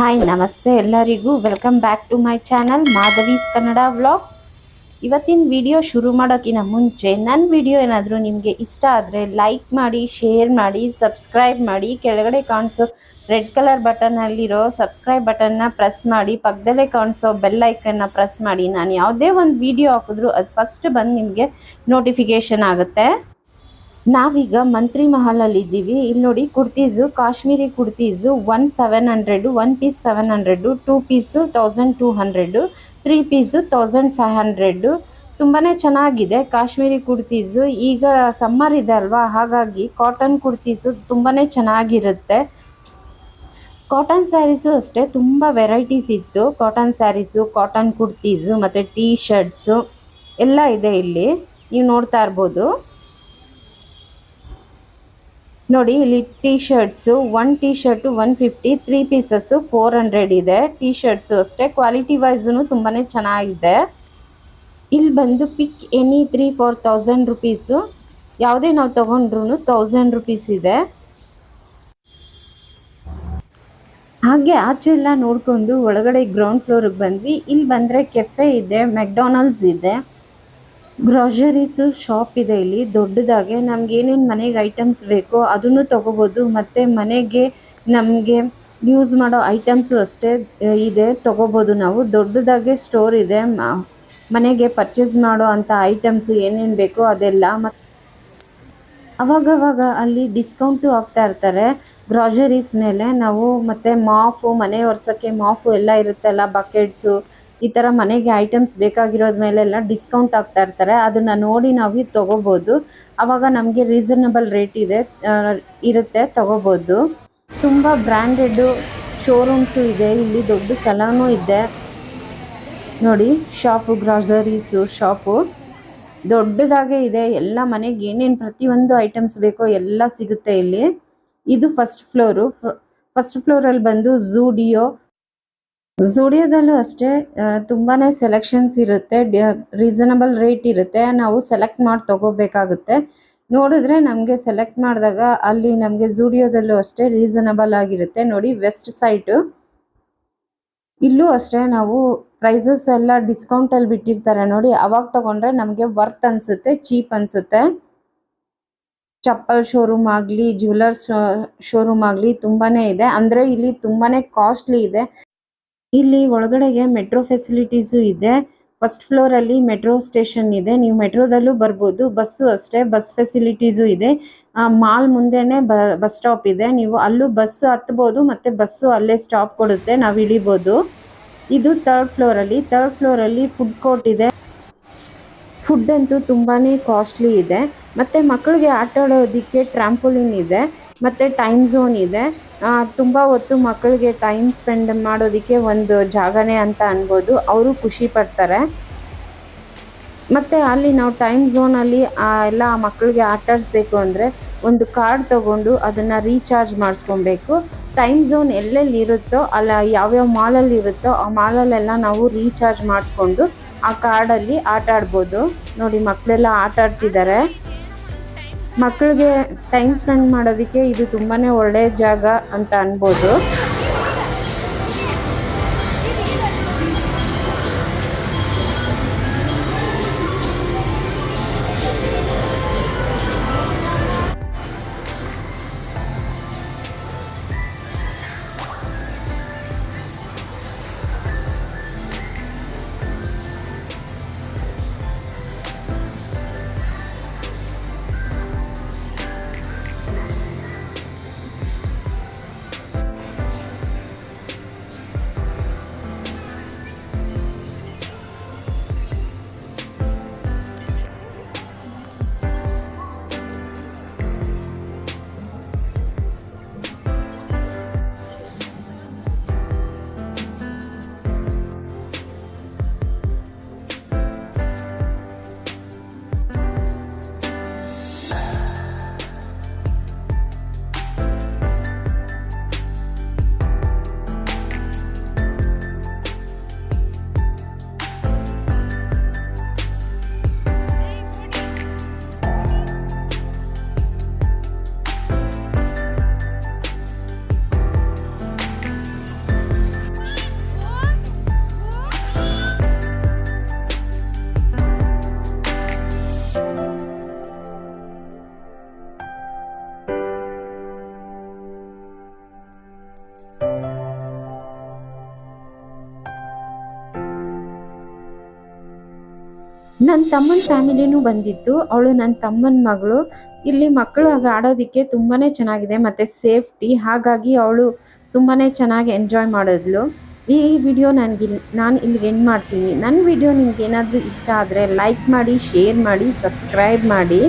Hi ನಮಸ್ತೆ ಎಲ್ಲರಿಗೂ. Welcome back to my channel Madhavi's Kannada vlogs ಇವತ್ತಿನ ವಿಡಿಯೋ ಶುರು ಮಾಡೋಕ್ಕಿಂತ ಮುಂಚೆ ನನ್ನ ವಿಡಿಯೋ ಏನಾದರೂ ನಿಮಗೆ ಇಷ್ಟ ಆದರೆ ಲೈಕ್ ಮಾಡಿ ಶೇರ್ ಮಾಡಿ ಸಬ್ಸ್ಕ್ರೈಬ್ ಮಾಡಿ, ಕೆಳಗಡೆ ಕಾಣಿಸೋ ರೆಡ್ ಕಲರ್ ಬಟನಲ್ಲಿರೋ ಸಬ್ಸ್ಕ್ರೈಬ್ ಬಟನ್ನ ಪ್ರೆಸ್ ಮಾಡಿ ಪಕ್ಕದಲ್ಲೇ ಕಾಣಿಸೋ ಬೆಲ್ ಐಕನ್ನ ಪ್ರೆಸ್ ಮಾಡಿ, ನಾನು ಯಾವುದೇ ಒಂದು ವಿಡಿಯೋ ಹಾಕಿದ್ರು ಅದು ಫಸ್ಟ್ ಬಂದು ನಿಮಗೆ ನೋಟಿಫಿಕೇಷನ್ ಆಗುತ್ತೆ. ನಾವೀಗ ಮಂತ್ರಿ ಮಹಲಲ್ಲಿದ್ದೀವಿ. ಇಲ್ಲಿ ನೋಡಿ kurtis Kashmiri kurtis one seven hundred, one piece seven hundred, two piece thousand two hundred, three piece thousand five hundred. ತುಂಬಾ ಚೆನ್ನಾಗಿದೆ ಕಾಶ್ಮೀರಿ ಕುರ್ತೀಸು ಈಗ ಸಮ್ಮರ್ ಇದೆ ಅಲ್ವಾ? ಹಾಗಾಗಿ ಕಾಟನ್ ಕುರ್ತೀಸು ತುಂಬಾ ಚೆನ್ನಾಗಿರುತ್ತೆ. ಕಾಟನ್ ಸ್ಯಾರೀಸು ಅಷ್ಟೇ, ತುಂಬ ವೆರೈಟೀಸ್ ಇತ್ತು. ಕಾಟನ್ ಸ್ಯಾರೀಸು, ಕಾಟನ್ ಕುರ್ತೀಸು ಮತ್ತು ಟೀ ಶರ್ಟ್ಸು ಎಲ್ಲ ಇದೆ ಇಲ್ಲಿ. ನೀವು ನೋಡ್ತಾ ಇರ್ಬೋದು. ನೋಡಿ, ಇಲ್ಲಿ T shirts one T shirt one fifty three pieces four hundred ಇದೆ. ಟೀ ಶರ್ಟ್ಸು ಅಷ್ಟೇ ಕ್ವಾಲಿಟಿ ವೈಸೂ ತುಂಬಾ ಚೆನ್ನಾಗಿದೆ. ಇಲ್ಲಿ ಬಂದು pick any three four thousand rupees ಯಾವುದೇ ನಾವು ತೊಗೊಂಡ್ರು ತೌಸಂಡ್ ರುಪೀಸ್ ಇದೆ. ಹಾಗೆ ಆಚೆ ಎಲ್ಲ ನೋಡಿಕೊಂಡು ಒಳಗಡೆ ಗ್ರೌಂಡ್ ಫ್ಲೋರಿಗೆ ಬಂದ್ವಿ. ಇಲ್ಲಿ ಬಂದರೆ ಕೆಫೆ ಇದೆ ಮೆಕ್ಡೊನಾಲ್ಡ್ಸ್ ಇದೆ. ಗ್ರಾಸರೀಸು ಶಾಪ್ ಇದೆ ಇಲ್ಲಿ, ದೊಡ್ಡದಾಗೆ. ನಮ್ಗೆ ಏನೇನು ಮನೆಗೆ ಐಟಮ್ಸ್ ಬೇಕೋ ಅದನ್ನು ತೊಗೋಬೋದು. ಮತ್ತು ಮನೆಗೆ ನಮಗೆ ಯೂಸ್ ಮಾಡೋ ಐಟಮ್ಸು ಅಷ್ಟೇ ಇದೆ, ತೊಗೋಬೋದು ನಾವು. ದೊಡ್ಡದಾಗೆ ಸ್ಟೋರ್ ಇದೆ. ಮನೆಗೆ ಪರ್ಚೇಸ್ ಮಾಡೋ ಅಂಥ ಐಟಮ್ಸು ಏನೇನು ಬೇಕೋ ಅದೆಲ್ಲ ಮತ್ತು ಅವಾಗವಾಗ ಅಲ್ಲಿ ಡಿಸ್ಕೌಂಟು ಹಾಕ್ತಾ ಇರ್ತಾರೆ. ಗ್ರಾಸರೀಸ್ ಮೇಲೆ ನಾವು ಮತ್ತು ಮಾಫು, ಮನೆ ಒರೆಸೋಕ್ಕೆ ಮಾಫು ಎಲ್ಲ ಇರುತ್ತಲ್ಲ ಬಕೆಟ್ಸು ಈ ಥರ ಮನೆಗೆ ಐಟಮ್ಸ್ ಬೇಕಾಗಿರೋದ ಮೇಲೆಲ್ಲ ಡಿಸ್ಕೌಂಟ್ ಆಗ್ತಾ ಇರ್ತಾರೆ. ಅದನ್ನು ನೋಡಿ ನಾವು ತಗೋಬಹುದು ಆವಾಗ ನಮಗೆ ರೀಸನಬಲ್ ರೇಟ್ ಇದೆ ಇರುತ್ತೆ, ತೊಗೋಬೋದು. ತುಂಬ ಬ್ರ್ಯಾಂಡೆಡ್ಡು ಶೋರೂಮ್ಸು ಇದೆ. ಇಲ್ಲಿ ದೊಡ್ಡ ಸಲೂನು ಇದೆ. ನೋಡಿ ಶಾಪು ಗ್ರಾಸರೀಸು ಶಾಪು ದೊಡ್ಡದಾಗೆ ಇದೆ. ಎಲ್ಲ ಮನೆಗೆ ಏನೇನು ಪ್ರತಿಯೊಂದು ಐಟಮ್ಸ್ ಬೇಕೋ ಎಲ್ಲ ಸಿಗುತ್ತೆ ಇಲ್ಲಿ. ಇದು ಫಸ್ಟ್ ಫ್ಲೋರು ಫಸ್ಟ್ ಫ್ಲೋರಲ್ಲಿ ಬಂದು ಝೂಡಿಯೋ ಝೂಡಿಯೋದಲ್ಲೂ ಅಷ್ಟೇ ತುಂಬಾ ಸೆಲೆಕ್ಷನ್ಸ್ ಇರುತ್ತೆ ರೀಸನಬಲ್ ರೇಟ್ ಇರುತ್ತೆ, ನಾವು ಸೆಲೆಕ್ಟ್ ಮಾಡಿ ತಗೋಬೇಕಾಗುತ್ತೆ. ನೋಡಿದ್ರೆ ನಮಗೆ ಸೆಲೆಕ್ಟ್ ಮಾಡಿದಾಗ ಅಲ್ಲಿ ನಮಗೆ ಝೂಡಿಯೋದಲ್ಲೂ ಅಷ್ಟೇ ರೀಸನಬಲ್ ಆಗಿರುತ್ತೆ. ನೋಡಿ ವೆಸ್ಟ್ ಸೈಟು ಇಲ್ಲೂ ಅಷ್ಟೇ ನಾವು ಪ್ರೈಸಸ್ ಎಲ್ಲ ಡಿಸ್ಕೌಂಟಲ್ಲಿ ಬಿಟ್ಟಿರ್ತಾರೆ. ನೋಡಿ, ಅವಾಗ ತಗೊಂಡ್ರೆ ನಮಗೆ ವರ್ತ್ ಅನಿಸುತ್ತೆ ಚೀಪ್ ಅನಿಸುತ್ತೆ. ಚಪ್ಪಲ್ ಶೋರೂಮ್ ಆಗಲಿ ಜ್ಯುವೆಲರ್ಸ್ ಶೋರೂಮ್ ಆಗಲಿ ತುಂಬಾ ಇದೆ. ಅಂದರೆ ಇಲ್ಲಿ ತುಂಬಾ ಕಾಸ್ಟ್ಲಿ ಇದೆ. ಇಲ್ಲಿ ಒಳಗಡೆಗೆ ಮೆಟ್ರೋ ಫೆಸಿಲಿಟೀಸು ಇದೆ. ಫಸ್ಟ್ ಫ್ಲೋರ್ ಅಲ್ಲಿ ಮೆಟ್ರೋ ಸ್ಟೇಷನ್ ಇದೆ. ನೀವು ಮೆಟ್ರೋದಲ್ಲೂ ಬರ್ಬೋದು. ಬಸ್ಸು ಅಷ್ಟೇ, ಬಸ್ ಫೆಸಿಲಿಟೀಸು ಇದೆ. ಮಾಲ್ ಮುಂದೆನೆ ಬಸ್ ಸ್ಟಾಪ್ ಇದೆ. ನೀವು ಅಲ್ಲೂ ಬಸ್ ಹತ್ಬೋದು ಮತ್ತೆ ಬಸ್ಸು ಅಲ್ಲೇ ಸ್ಟಾಪ್ ಕೊಡುತ್ತೆ. ನಾವು ಇಳಿಬೋದು. ಇದು ತರ್ಡ್ ಫ್ಲೋರಲ್ಲಿ ತರ್ಡ್ ಫ್ಲೋರಲ್ಲಿ ಫುಡ್ ಕೋರ್ಟ್ ಇದೆ. ಫುಡ್ ಅಂತೂ ತುಂಬಾನೇ ಕಾಸ್ಟ್ಲಿ ಇದೆ. ಮತ್ತೆ ಮಕ್ಕಳಿಗೆ ಆಟ ಆಡೋದಿಕ್ಕೆ ಟ್ರಾಂಪೋಲಿನ್ ಇದೆ. ಮತ್ತೆ ಟೈಮ್ ಝೋನ್ ಇದೆ. ತುಂಬ ಹೊತ್ತು ಮಕ್ಕಳಿಗೆ ಟೈಮ್ ಸ್ಪೆಂಡ್ ಮಾಡೋದಕ್ಕೆ ಒಂದು ಜಾಗನೇ ಅಂತ ಅನ್ಬೋದು. ಅವರು ಖುಷಿ ಪಡ್ತಾರೆ. ಮತ್ತು ಅಲ್ಲಿ ನಾವು ಟೈಮ್ ಝೋನಲ್ಲಿ ಎಲ್ಲ ಮಕ್ಕಳಿಗೆ ಆಟಾಡಿಸ್ಬೇಕು ಅಂದರೆ ಒಂದು ಕಾರ್ಡ್ ತಗೊಂಡು ಅದನ್ನು ರೀಚಾರ್ಜ್ ಮಾಡಿಸ್ಕೊಬೇಕು. ಟೈಮ್ ಝೋನ್ ಎಲ್ಲೆಲ್ಲಿ ಇರುತ್ತೋ ಅಲ್ಲ ಯಾವ್ಯಾವ ಮಾಲಲ್ಲಿ ಇರುತ್ತೋ ಆ ಮಾಲಲ್ಲೆಲ್ಲ ನಾವು ರೀಚಾರ್ಜ್ ಮಾಡಿಸ್ಕೊಂಡು ಆ ಕಾರ್ಡಲ್ಲಿ ಆಟ ಆಡ್ಬೋದು. ನೋಡಿ ಮಕ್ಕಳೆಲ್ಲ ಆಟ ಆಡ್ತಿದ್ದಾರೆ. ಮಕ್ಕಳಿಗೆ ಟೈಮ್ ಸ್ಪೆಂಡ್ ಮಾಡೋದಕ್ಕೆ ಇದು ತುಂಬಾ ಒಳ್ಳೆಯ ಜಾಗ ಅಂತ ಅನ್ಬೋದು. ನನ್ನ ತಮ್ಮನ ಫ್ಯಾಮಿಲಿನೂ ಬಂದಿತ್ತು ಅವಳು ನನ್ನ ತಮ್ಮನ ಮಗಳು. ಇಲ್ಲಿ ಮಕ್ಕಳು ಆಡೋದಕ್ಕೆ ತುಂಬಾ ಚೆನ್ನಾಗಿದೆ, ಮತ್ತು ಸೇಫ್ಟಿ. ಹಾಗಾಗಿ ಅವಳು ತುಂಬಾ ಚೆನ್ನಾಗಿ ಎಂಜಾಯ್ ಮಾಡಿದ್ಲು. ಈ ವಿಡಿಯೋ ನನಗೆ ನಾನು ಇಲ್ಲಿಗೆ ಎಂಡ್ ಮಾಡ್ತೀನಿ. ನನ್ನ ವಿಡಿಯೋ ನಿಮ್ಗೆ ಏನಾದರೂ ಇಷ್ಟ ಆದರೆ ಲೈಕ್ ಮಾಡಿ, ಶೇರ್ ಮಾಡಿ, ಸಬ್ಸ್ಕ್ರೈಬ್ ಮಾಡಿ.